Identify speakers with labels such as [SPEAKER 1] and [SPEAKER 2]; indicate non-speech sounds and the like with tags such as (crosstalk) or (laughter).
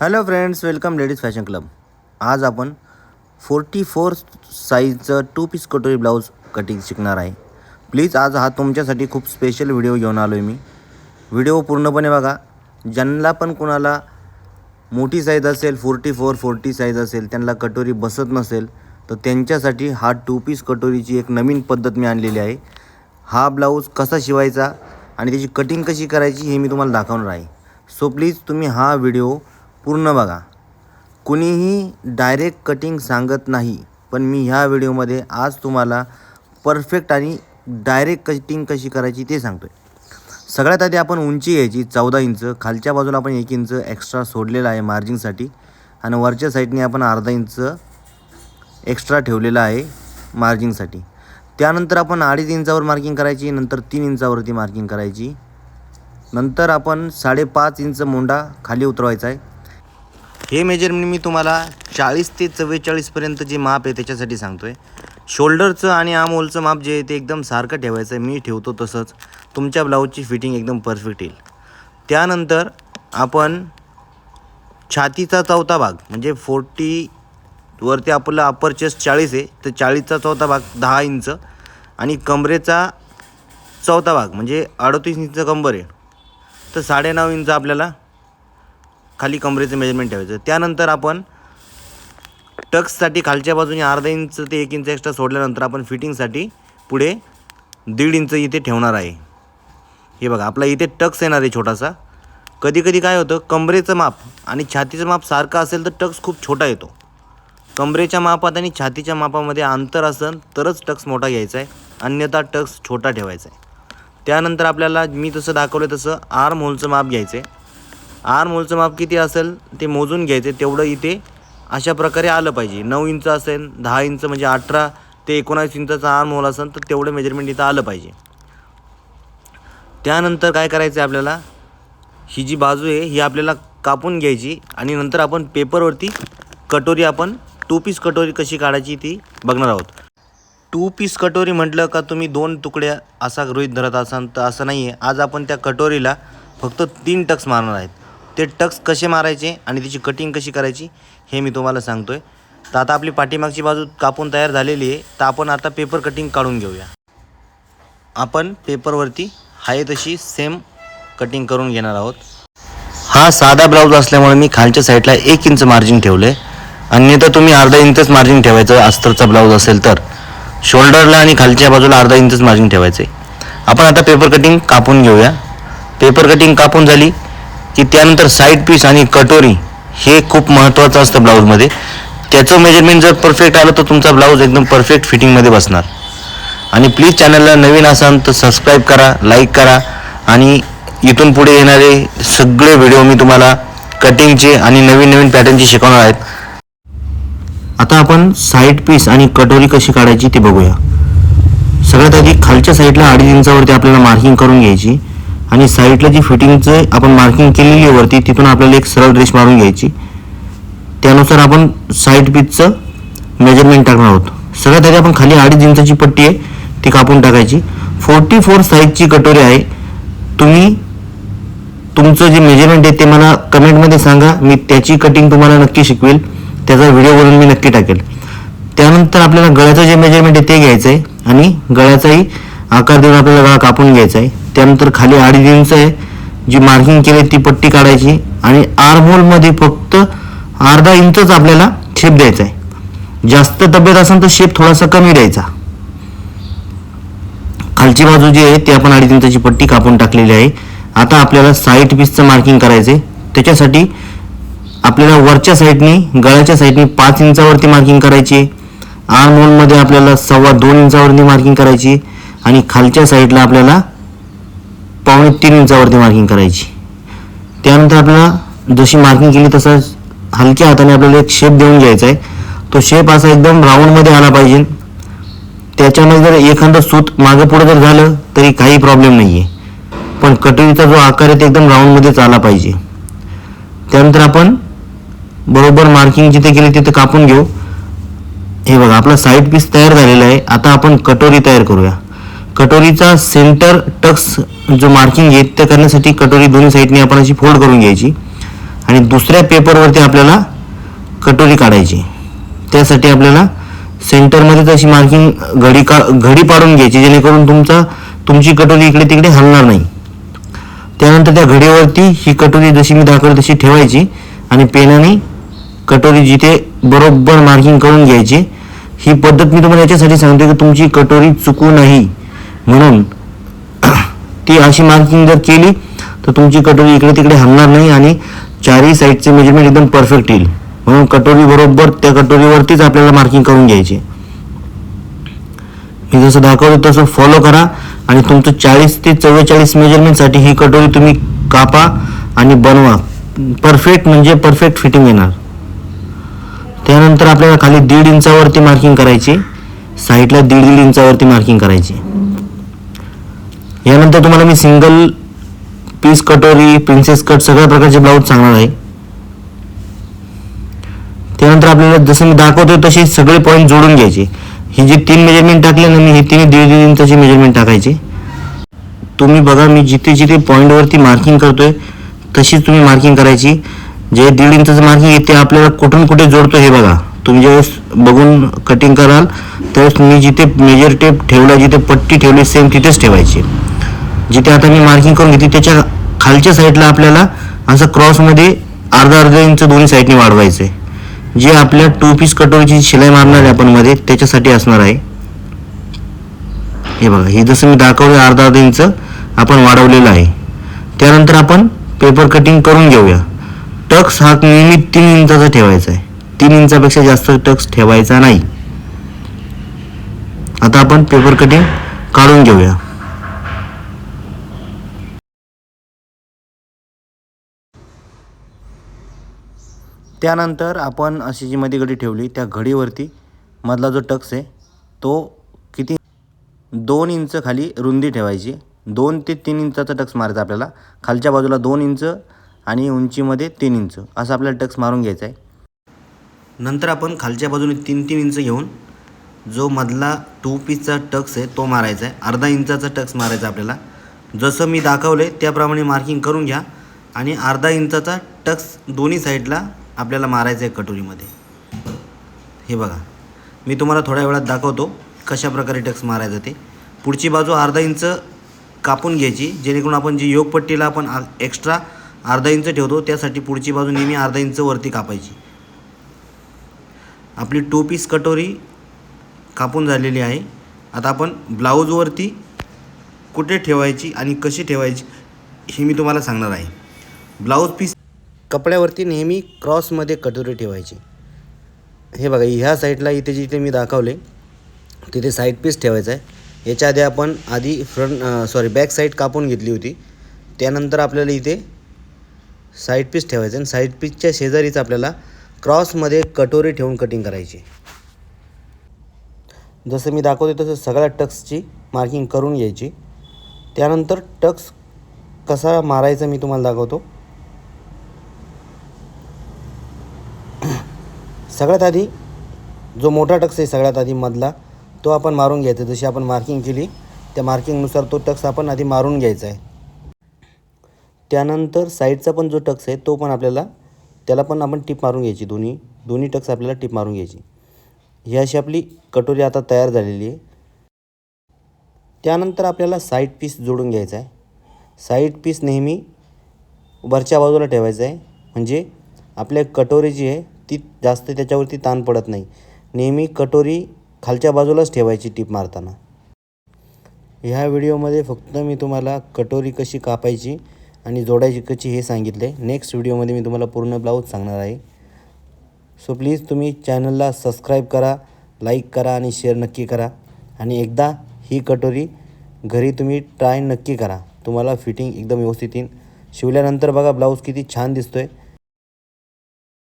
[SPEAKER 1] Hello friends welcome ladies fashion club आज आपण forty four साईजचं टू पीस कटोरी ब्लाऊज कटिंग शिकणार आहे. प्लीज आज हा तुमच्यासाठी खूप स्पेशल व्हिडिओ घेऊन आलो आहे मी. व्हिडिओ पूर्णपणे बघा. ज्यांना पण कोणाला मोठी साईज असेल फोर्टी फोर फोर्टी साईज असेल त्यांना कटोरी बसत नसेल तर त्यांच्यासाठी हा टू पीस कटोरीची एक नवीन पद्धत मी आणलेली आहे. हा ब्लाऊज कसा शिवायचा आणि त्याची कटिंग कशी करायची हे मी तुम्हाला दाखवणार आहे. सो प्लीज तुम्ही हा व्हिडिओ पूर्ण बघा. कुणीही डायरेक्ट कटिंग सांगत नाही पण मी ह्या व्हिडिओमध्ये आज तुम्हाला परफेक्ट आणि डायरेक्ट कटिंग कशी करायची ते सांगतो आहे सगळ्यात आधी आपण उंची घ्यायची चौदा इंच. खालच्या बाजूला आपण एक इंच एक्स्ट्रा सोडलेला आहे मार्जिंगसाठी आणि वरच्या साईडने आपण अर्धा इंच एक्स्ट्रा ठेवलेला आहे मार्जिंगसाठी त्यानंतर आपण अडीच इंचावर मार्किंग करायची नंतर तीन इंचावरती मार्किंग करायची. नंतर आपण साडेपाच इंच मोंडा खाली उतरवायचा आहे. हे मेजरमेंट मी तुम्हाला चाळीस ते चव्वेचाळीसपर्यंत जे माप आहे त्याच्यासाठी सांगतो आहे शोल्डरचं आणि आमहोलचं माप जे आहे ते एकदम सारखं ठेवायचं आहे. मी ठेवतो तसंच. तुमच्या ब्लाऊजची फिटिंग एकदम परफेक्ट येईल. त्यानंतर आपण छातीचा चौथा भाग म्हणजे फोर्टी वरती आपलं अप्पर चेस्ट चाळीस आहे तर चाळीसचा चौथा भाग दहा इंच आणि कमरेचा चौथा भाग म्हणजे अडतीस इंच कंबर आहे. तर साडेनऊ इंच आपल्याला खाली कमरेचं मेजरमेंट ठेवायचं. त्यानंतर आपण टक्ससाठी खालच्या बाजूने अर्धा इंच ते एक इंच एक्स्ट्रा सोडल्यानंतर आपण फिटिंगसाठी पुढे दीड इंच इथे ठेवणार आहे. हे बघा आपला इथे टक्स येणार आहे छोटासा. कधी कधी काय होतं कमरेचं माप आणि छातीचं माप सारखं असेल तर टक्स खूप छोटा येतो. कमरेच्या मापात आणि छातीच्या मापामध्ये अंतर असेल तरच टक्स मोठा घ्यायचा आहे. अन्यथा टक्स छोटा ठेवायचा आहे. त्यानंतर आपल्याला मी तसं दाखवलं तसं आर्म होलचं माप घ्यायचं आहे आर मोलचं माप किती असेल ते मोजून घ्यायचे. तेवढं इथे अशा प्रकारे आलं पाहिजे. नऊ इंच असेल दहा इंच म्हणजे अठरा ते एकोणावीस इंचाचा आर मोल असेल तर तेवढं मेजरमेंट इथं आलं पाहिजे. त्यानंतर काय करायचं आहे आपल्याला? ही जी बाजू आहे ही आपल्याला कापून घ्यायची आणि नंतर आपण पेपरवरती कटोरी आपण टू पीस कटोरी कशी काढायची ती बघणार आहोत. टू पीस कटोरी म्हटलं का तुम्ही दोन तुकड्या असा गृहित धरत असाल तर असं नाही आहे आज आपण त्या कटोरीला फक्त तीन टक्स मारणार आहेत. ते टक्स कसे मारायचे आणि त्याची कटिंग कशी करायची हे मी तुम्हाला सांगतो आहे तर आता आपली पाठीमागची बाजू कापून तयार झालेली आहे. तर आपण आता पेपर कटिंग काढून घेऊया. आपण पेपरवरती आहे तशी सेम कटिंग करून घेणार आहोत. हा साधा ब्लाऊज असल्यामुळे मी खालच्या साईडला एक इंच मार्जिन ठेवलं. आहे अन्यथा तुम्ही अर्धा इंचच मार्जिन ठेवायचं अस्तरचा ब्लाऊज असेल तर. शोल्डरला आणि खालच्या बाजूला अर्धा इंचच मार्जिन ठेवायचं. आहे आपण आता पेपर कटिंग कापून घेऊया. पेपर कटिंग कापून झाली. की त्यानंतर साईड पीस आणि कटोरी हे खूप महत्त्वाचं असतं ब्लाऊजमध्ये त्याचं मेजरमेंट जर परफेक्ट आलं तर तुमचा ब्लाऊज एकदम परफेक्ट फिटिंगमध्ये बसणार. आणि प्लीज चॅनलला नवीन असाल तर सबस्क्राईब करा लाईक करा. आणि इथून पुढे येणारे सगळे व्हिडिओ मी तुम्हाला कटिंगचे आणि नवीन नवीन पॅटर्नचे शिकवणार आहेत. आता आपण साईड पीस आणि कटोरी कशी काढायची ते बघूया. सगळ्यात आधी खालच्या साईडला अडीच इंचावरती आपल्याला मार्किंग करून घ्यायची. आणि साईडला जी फिटिंगचं आपण मार्किंग केलेली आहे वरती तिथून आपल्याला एक सरळ ड्रेस मारून घ्यायची. त्यानुसार आपण साईड पीचचं मेजरमेंट टाकणार आहोत. सगळ्यात आधी आपण खाली अडीच इंचाची पट्टी आहे ती कापून टाकायची. फोर्टी फोर साईजची कटोरी आहे. तुम्ही तुमचं जे मेजरमेंट आहे ते मला कमेंटमध्ये सांगा मी त्याची कटिंग तुम्हाला नक्की शिकवेल. त्याचा व्हिडिओ बनवून मी नक्की टाकेल. त्यानंतर आपल्याला गळ्याचं जे मेजरमेंट आहे ते घ्यायचं आहे आणि गळ्याचाही आकार देऊन आपल्याला गळा कापून घ्यायचा आहे त्यानंतर खाली अडीच इंच आहे. जी मार्किंग केली ती पट्टी काढायची. आणि आर्महोलमध्ये फक्त अर्धा इंचच आपल्याला शेप द्यायचा आहे. जास्त तब्येत असेल तर शेप थोडासा कमी द्यायचा. खालची बाजू जी आहे ती आपण अडीच इंचाची पट्टी कापून टाकलेली आहे. आता आपल्याला साईड पीसचं मार्किंग करायचं आहे त्याच्यासाठी आपल्याला वरच्या साईडनी गळ्याच्या साईडनी पाच इंचावरती मार्किंग करायची आहे. आर्म होलमध्ये आपल्याला सव्वा दोन इंचावरती मार्किंग करायची आणि खालच्या साईडला आपल्याला पावणे तीन इंचावरती मार्किंग करायची. त्यानंतर आपल्याला जशी मार्किंग केली तसा हलक्या हाताने आपल्याला एक शेप देऊन घ्यायचा आहे. तो शेप असा एकदम राऊंडमध्ये आला पाहिजे. त्याच्यामध्ये जर एखादं सूत मागं पुढं जर झालं तरी काही प्रॉब्लेम नाही आहे पण कटोरीचा जो आकार आहे ते एकदम राऊंडमध्येच आला पाहिजे. त्यानंतर आपण बरोबर मार्किंग जिथे केली तिथे कापून घेऊ. हे बघा आपला साईड पीस तयार झालेला आहे. आता आपण कटोरी तयार करूया. कटोरीचा सेंटर टक्स जो मार्किंग आहे त्या करण्यासाठी कटोरी दोन्ही साईडने आपण अशी फोल्ड करून घ्यायची. आणि दुसऱ्या पेपरवरती आपल्याला कटोरी काढायची. त्यासाठी आपल्याला सेंटरमध्येच अशी मार्किंग घडी का घडी पाडून घ्यायची जेणेकरून तुमचा तुमची कटोरी इकडे तिकडे हलणार नाही. त्यानंतर त्या घडीवरती ही कटोरी जशी मी दाखवली तशी ठेवायची आणि पेनाने कटोरी जिथे बरोबर मार्किंग करून घ्यायची. ही पद्धत मी तुम्हाला याच्यासाठी सांगतो की तुमची कटोरी चुकू नाही. म्हणून (clears throat) ती अशी मार्किंग जर केली तर तुमची कटोरी इकडे तिकडे हलणार नाही आणि चारही साईडचे मेजरमेंट एकदम परफेक्ट येईल. म्हणून कटोरी बरोबर त्या कटोरीवरतीच आपल्याला मार्किंग करून घ्यायची. मी जसं दाखवतो तसं फॉलो करा आणि तुमचं चाळीस ते चव्वेचाळीस मेजरमेंटसाठी ही कटोरी तुम्ही कापा आणि बनवा. परफेक्ट म्हणजे परफेक्ट फिटिंग येणार. त्यानंतर आपल्याला खाली दीड इंचावरती मार्किंग करायची. साईडला दीड दीड इंचावरती मार्किंग करायची. यानंतर तुम्हाला मी सिंगल पीस कटोरी प्रिन्सेस कट सगळ्या प्रकारचे ब्लाऊज सांगणार आहे. त्यानंतर आपल्याला जसं मी दाखवतोय तसे सगळे पॉईंट जोडून घ्यायचे. हे जे तीन मेजरमेंट टाकले ना मी हे तीन दीड दीड इंचाची मेजरमेंट टाकायची. तुम्ही बघा मी जिथे जिथे पॉईंटवरती मार्किंग करतोय तशीच तुम्ही मार्किंग करायची. जे दीड इंचाचं मार्किंग आहे ते आपल्याला कुठून कुठे जोडतो हे बघा. तुम्ही ज्यावेळेस बघून कटिंग कराल त्यावेळेस मी जिथे मेजर टेप ठेवला जिथे पट्टी ठेवली सेम तिथेच ठेवायची. जिथे आता मी मार्किंग करून घेतली त्याच्या खालच्या साईडला आपल्याला असं क्रॉसमध्ये अर्धा अर्धा इंच दोन्ही साईडने वाढवायचं आहे जे आपल्या टू पीस कटोरीची शिलाई मारणार आहे आपण मध्ये त्याच्यासाठी असणार आहे. हे बघा हे जसं मी दाखवलं अर्धा अर्धा इंच आपण वाढवलेलं आहे. त्यानंतर आपण पेपर कटिंग करून घेऊया. टक्स हा नेहमी तीन इंचाचा ठेवायचा आहे. तीन इंचापेक्षा जास्त टक्स ठेवायचा नाही. आता आपण पेपर कटिंग काढून घेऊया. त्यानंतर आपण अशी जी मध्ये घडी ठेवली त्या घडीवरती मधला जो टक्स आहे तो किती? दोन इंच खाली रुंदी ठेवायची. दोन ते तीन इंचाचा टक्स मारायचा आपल्याला. खालच्या बाजूला दोन इंच आणि उंचीमध्ये तीन इंच. असं आपल्याला टक्स मारून घ्यायचा आहे. नंतर आपण खालच्या बाजूने तीन तीन इंच घेऊन जो मधला टू पीसचा टक्स आहे तो मारायचा आहे. अर्धा इंचाचा टक्स मारायचा आपल्याला. जसं मी दाखवलं आहे त्याप्रमाणे मार्किंग करून घ्या. आणि अर्धा इंचाचा टक्स दोन्ही साईडला आपल्याला मारायचं आहे कटोरीमध्ये. हे बघा. मी तुम्हाला थोड्या वेळात दाखवतो कशा प्रकारे टक्स मारायचं ते. पुढची बाजू अर्धा इंच कापून घ्यायची जेणेकरून आपण जी योगपट्टीला आपण आ- एक्स्ट्रा अर्धा इंच ठेवतो त्यासाठी पुढची बाजू नेहमी अर्धा इंच वरती कापायची. आपली टू पीस कटोरी कापून झालेली आहे. आता आपण ब्लाऊजवरती कुठे ठेवायची आणि कशी ठेवायची हे मी तुम्हाला सांगणार आहे. ब्लाऊज पीस कपड्यावरती नेहमी क्रॉसमध्ये कटोरी ठेवायची. हे बघा ह्या साईडला इथे जिथे मी दाखवले तिथे साईड पीस ठेवायचा आहे. याच्या आधी आपण आधी फ्रंट सॉरी बॅक साईड कापून घेतली होती. त्यानंतर आपल्याला इथे साईड पीस ठेवायचं आणि साईड पीसच्या शेजारीच आपल्याला क्रॉसमध्ये कटोरी ठेवून कटिंग करायची जसं मी दाखवते तसं सगळ्या टक्सची मार्किंग करून घ्यायची. त्यानंतर टक्स कसा मारायचा मी तुम्हाला दाखवतो. सगळ्यात आधी जो मोठा टक्स आहे सगळ्यात आधी मधला तो आपण मारून घ्यायचा. जशी आपण मार्किंग केली त्या मार्किंगनुसार तो टक्स आपण आधी मारून घ्यायचा आहे. त्यानंतर साईडचा पण जो टक्स आहे तो पण आपल्याला त्याला पण आपण टीप मारून घ्यायची दोन्ही. दोन्ही टक्स आपल्याला टीप मारून घ्यायची. ही अशी आपली कटोरी आता तयार झालेली आहे. त्यानंतर आपल्याला साईड पीस जोडून घ्यायचा आहे. साईड पीस नेहमी वरच्या बाजूला ठेवायचा आहे. म्हणजे आपल्या कटोरी जी आहे ती जास्त त्याच्यावरती ताण पडत नाही. नेहमी कटोरी खालच्या बाजूलाच ठेवायची टीप मारताना. ह्या व्हिडिओमध्ये फक्त मी तुम्हाला कटोरी कशी कापायची आणि जोडायची कशी हे सांगितले. नेक्स्ट व्हिडिओमध्ये मी तुम्हाला पूर्ण ब्लाऊज सांगणार आहे. सो प्लीज तुम्ही चॅनलला सबस्क्राईब करा लाईक करा आणि शेअर नक्की करा. आणि एकदा ही कटोरी घरी तुम्ही ट्राय नक्की करा. तुम्हाला फिटिंग एकदम व्यवस्थित येईल. शिवल्यानंतर बघा ब्लाऊज किती छान दिसतो आहे